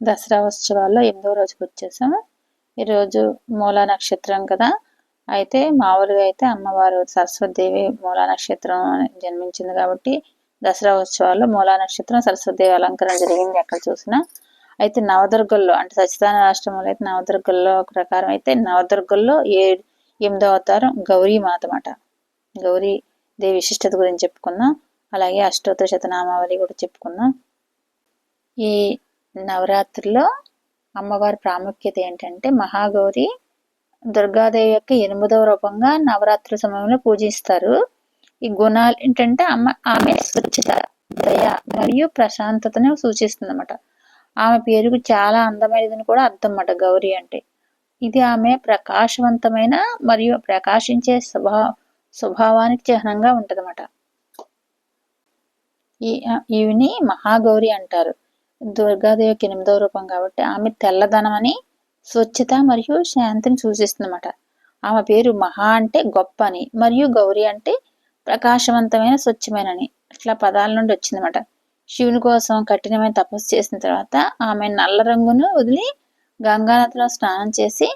దసరా ఉత్సవాల్లో ఎనిమిదో రోజుకి వచ్చేసాము. ఈరోజు మూలా నక్షత్రం కదా. అయితే మామూలుగా అయితే అమ్మవారు సరస్వతిదేవి మూలా నక్షత్రం జన్మించింది కాబట్టి దసరా ఉత్సవాల్లో మూలా నక్షత్రం సరస్వతిదేవి అలంకరణ జరిగింది ఎక్కడ చూసినా. అయితే నవదుర్గల్లో అంటే సచిదాన రాష్ట్రంలో అయితే నవదుర్గల్లో ప్రకారం అయితే నవదుర్గల్లో ఏ ఎనిమిదో అవతారం గౌరీ మాత మాట గౌరీ దేవి విశిష్టత గురించి చెప్పుకున్నాం అలాగే అష్టోత్తర శతనామావళి కూడా చెప్పుకున్నాం ఈ నవరాత్రిలో అమ్మవారి ప్రాముఖ్యత ఏంటంటే మహాగౌరి దుర్గాదేవి యొక్క ఎనిమిదవ రూపంగా నవరాత్రి సమయంలో పూజిస్తారు. ఈ గుణాలు ఏంటంటే అమ్మ ఆమె స్వచ్ఛత దయ మరియు ప్రశాంతతను సూచిస్తుంది అన్నమాట ఆమె పేరుకు చాలా అందమైనదని కూడా అర్థం అన్నమాట గౌరీ అంటే. ఇది ఆమె ప్రకాశవంతమైన మరియు ప్రకాశించే స్వభావ స్వభావానికి చిహ్నంగా ఉంటదన్నమాట. ఈ ఈవిని మహాగౌరి అంటారు. దుర్గాదేవికి ఎనిమిదవ రూపం కాబట్టి ఆమె తెల్లదనం అని స్వచ్ఛత మరియు శాంతిని సూచిస్తుందన్నమాట. ఆమె పేరు మహా అంటే గొప్ప అని మరియు గౌరి అంటే ప్రకాశవంతమైన స్వచ్ఛమైన అని ఇట్లా పదాల నుండి వచ్చిందన్నమాట. శివుని కోసం కఠినమైన తపస్సు చేసిన తర్వాత ఆమె నల్ల రంగును వదిలి గంగానదిలో స్నానం చేసి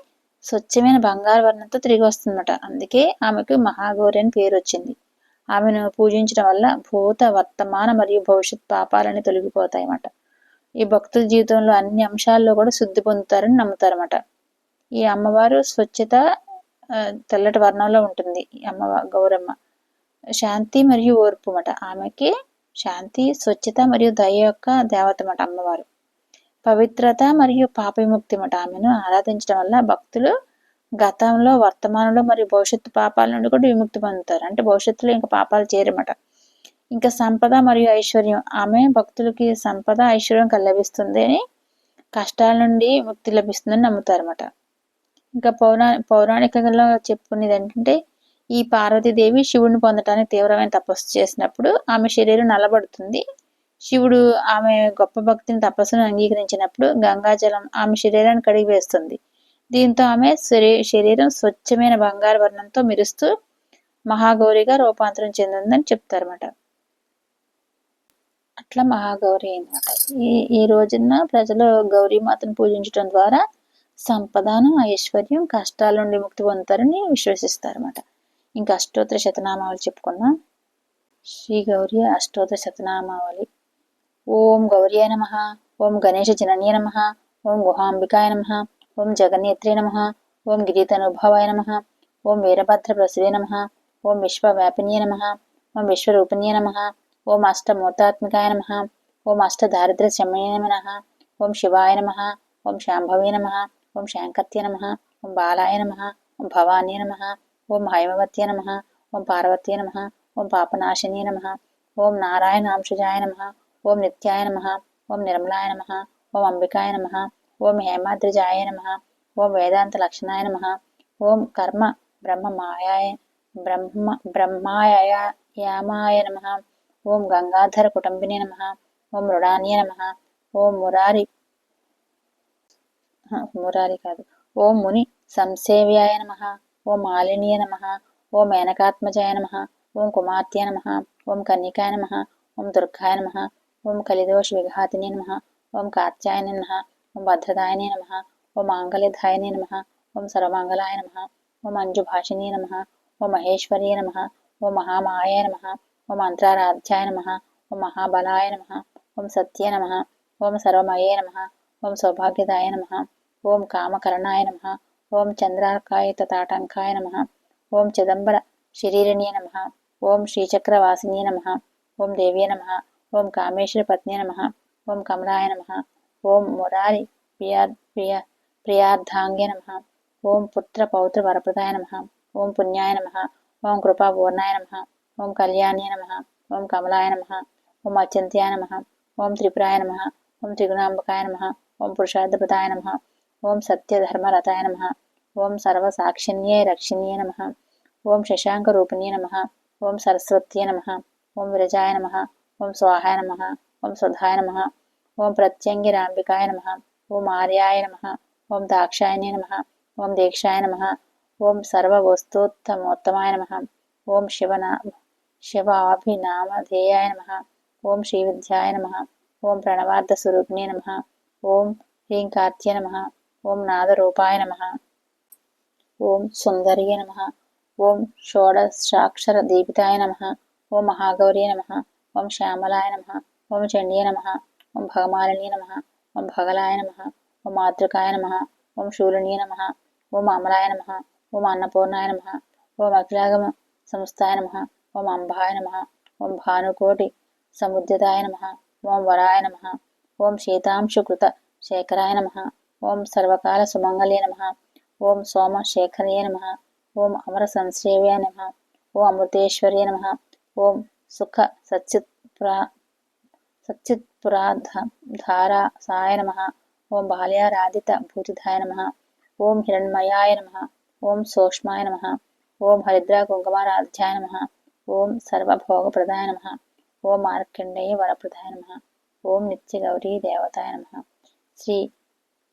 స్వచ్ఛమైన బంగారు వర్ణంతో తిరిగి వస్తుందన్నమాట. అందుకే ఆమెకు మహాగౌరి అని పేరు వచ్చింది. ఆమెను పూజించడం వల్ల భూత వర్తమాన మరియు భవిష్యత్ పాపాలని తొలగిపోతాయి అన్నమాట ఈ భక్తుల జీవితంలో అన్ని అంశాల్లో కూడా శుద్ధి పొందుతారని నమ్ముతారన్నమాట. ఈ అమ్మవారు స్వచ్ఛత తెల్లటి వర్ణంలో ఉంటుంది ఈ అమ్మ గౌరమ్మ. శాంతి మరియు ఓర్పు అన్నమాట ఆమెకి శాంతి స్వచ్ఛత మరియు దయ యొక్క దేవత అన్నమాట అమ్మవారు. పవిత్రత మరియు పాపవిముక్తి అన్నమాట ఆమెను ఆరాధించడం వల్ల భక్తులు గతంలో వర్తమానంలో మరియు భవిష్యత్తు పాపాల నుండి కూడా విముక్తి పొందుతారు. అంటే భవిష్యత్తులో ఇంకా పాపాలు చేరమట. ఇంకా సంపద మరియు ఐశ్వర్యం. ఆమె భక్తులకి సంపద ఐశ్వర్యం లభిస్తుంది అని కష్టాల నుండి ముక్తి లభిస్తుందని నమ్ముతారన్నమాట. ఇంకా పౌరా పౌరాణికలో చెప్పుకునేది ఏంటంటే ఈ పార్వతీదేవి శివుడిని పొందటానికి తీవ్రమైన తపస్సు చేసినప్పుడు ఆమె శరీరం నలబడుతుంది శివుడు ఆమె గొప్ప భక్తిని తపస్సును అంగీకరించినప్పుడు గంగాజలం ఆమె శరీరాన్ని కడిగి వేస్తుంది. దీంతో ఆమె శరీరం స్వచ్ఛమైన బంగారు వర్ణంతో మెరుస్తూ మహాగౌరిగా రూపాంతరం చెందిందని చెప్తారన్నమాట. అట్లా మహాగౌరి అనమాట ఈ ఈ రోజున ప్రజలు గౌరీమాతను పూజించడం ద్వారా సంపదను ఐశ్వర్యం కష్టాల నుండి ముక్తి పొందుతారని విశ్వసిస్తారన్నమాట. ఇంకా అష్టోత్తర శతనామావళి చెప్పుకుందాం. శ్రీ గౌరీ అష్టోత్తర శతనామావళి. ఓం గౌరీ నమ ఓం గణేష జననీయ నమ ఓం గుహాంబికాయ నమ ఓం జగన్నేత్రే నమ ఓం గిరీతనుభవాయ నమ ఓం వీరభద్ర ప్రసవే నమ ఓం విశ్వవ్యాపినీయ నమ ఓం విశ్వరూపిణీయ నమ ఓం అష్టమూర్తాత్మికాయ నమ ఓం అష్టదారిద్ర్యశమయ నమ ఓం శివాయ నమ ఓం శాంభవీ నమ ఓం శాంకత్య నమ ఓం బాలాయ నమ ఓం భవానీ నమ ఓం హైమవత్య నమ ఓం పార్వతీ నమ ఓం పాపనాశిని నమ ఓం నారాయణాంశజాయ నమ ఓం నిత్యాయ నమ ఓం నిర్మలాయ నమ ఓం అంబికాయ నమ ఓం హేమాద్రిజాయ నమ ఓం వేదాంత లక్షణాయ నమ ఓం కర్మ బ్రహ్మ మాయాయ బ్రహ్మ బ్రహ్మాయ యామాయ నమ ఓం గంగాధర కుటుంబిని నమ ఓం మృడాన్య నమ ఓం మురారి మురారి కాదు ఓం ముని సంసేవ్యాయ నమ ఓం మాలినీయ నమ ఓం మేనకాత్మజాయ నమ ఓం కుమార్తె నమ ఓం కన్యకాయ నమ ఓం దుర్గాయ నమ ఓం కలిదోష విఘాతిని నమ ఓం కాత్యాయన నమ ఓం భద్రదాయనే నమ ఓం మాంగళ్యధాయనే నమ ఓం సర్వమంగళాయ నమ ఓం అంజుభాషిణీ నమ ఓం మహేశ్వర్య నమ ఓం మహామాయ నమ ఓం అంతరారాధ్యాయ నమ ఓం మహాబలాయ నమ ఓం సత్య నమ ఓం సర్వమయే నమ ఓం సౌభాగ్యదాయ నమ ఓం కామకరణాయ నమ ఓం చంద్రార్కాయ తటాటంకాయ నమ ఓం చిదంబర శరీరణీయ నమ ఓం శ్రీచక్రవాసిని నమ ఓం దేవ్య నమ ఓం కామేశ్వర పత్ని నమ ఓం కమలాయ నమ ఓం మురారి ప్రియా ప్రియ ప్రియార్థాంగ్య నమ ఓం పుత్ర పౌత్ర వరప్రదాయ నమ ఓం పుణ్యాయ నమ ఓం కృపా పూర్ణాయ నమ ఓం కళ్యాణ్య నమ ఓం కమలాయ నమ ఓం అత్యంత్యాయ నమ ఓం త్రిపురాయ నమ ఓం త్రిగుణాంబకాయ నమ ఓం పురుషార్థపదాయ నమ ఓం సత్యధర్మరథాయ నమ ఓం సర్వసాక్షిణ్యే రక్షిణ్యే నమ ఓం శశాంకరూపిణ్యే నమ ఓం సరస్వత్యే నమ ఓం విరజాయ నమ ఓం స్వాహాయ నమ ఓం సుధాయ నమ ఓం ప్రత్యంగిరాంబికాయ నమ ఓం ఆర్యాయ నమ ఓం దాక్షాయనే నమ ఓం దీక్షాయ నమ ఓం సర్వవస్తోత్తమోత్తమాయ నమ ఓం శివనా శివాభినామధేయాయ నమ ఓం శ్రీ విద్యాయ నమ ఓం ప్రణవార్థ స్వరూపిణి నమ ఓం హ్రీం కార్త్య నమ ఓం నాదరూపాయ నమ ఓం సుందర్య నమ ఓం షోడశాక్షర దీపితాయ నమ ఓం మహాగౌరీ నమ ఓం శ్యామలాయ నమ ఓం చండీ నమ ఓం భగమాలిని నమ ఓం భగలాయ నమ ఓం మాతృకాయ నమ ఓం శూలిని నమ ఓం అమలాయ నమ ఓం అన్నపూర్ణాయ నమ ఓం అఖిలాగమ సంస్థాయ నమ ఓం అంబాయ నమ ఓం భానుకోటి సముద్యతాయ నమ ఓం వరాయ నమ ఓం శీతాంశుకృత శేఖరాయ నమ ఓం సర్వకాల సుమంగళే నమ ఓం సోమశేఖరే నమ ఓం అమర సంశ్రేవ్య నమ ఓం అమృతేశ్వర్య నమ ఓం సుఖ సచ్చిత్ ప్రా సచ్చిత్ సాయ నమ ఓం బాల్యారాధిత భూతిధాయ నమ ఓం హిరణ్మయాయ నమ ఓం సూక్ష్మాయ నమ ఓం హరిద్రా కుంకుమారాధ్యాయ నమ ఓం సర్వభోగప్రదాయ నమ. ఓం మార్కండేయ వరప్రదాయ నమ. ఓం నిత్య గౌరీ దేవతాయ నమ. శ్రీ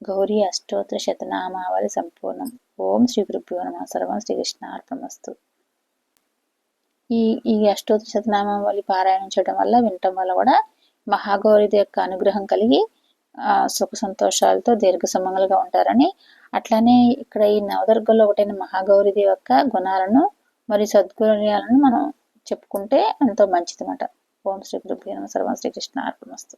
గౌరీ అష్టోత్తర శతనామావళి సంపూర్ణం. ఓం శ్రీ గురుభ్యో నమ. సర్వం శ్రీకృష్ణార్పణమస్తు ఈ ఈ అష్టోత్తర శతనామావళి పారాయణం చేయడం వల్ల వినటం వల్ల కూడా మహాగౌరి యొక్క అనుగ్రహం కలిగి సుఖ సంతోషాలతో దీర్ఘ సుమంగలుగా ఉంటారని అట్లానే ఇక్కడ ఈ నవదుర్గంలో ఒకటైన మహాగౌరిది యొక్క గుణాలను మరియు సద్గుణాలను మనం చెప్పుకుంటే ఎంతో మంచిది అన్నమాట ఓం శ్రీ గురుభ్యో నమ. సర్వం శ్రీకృష్ణ అర్పణమస్తు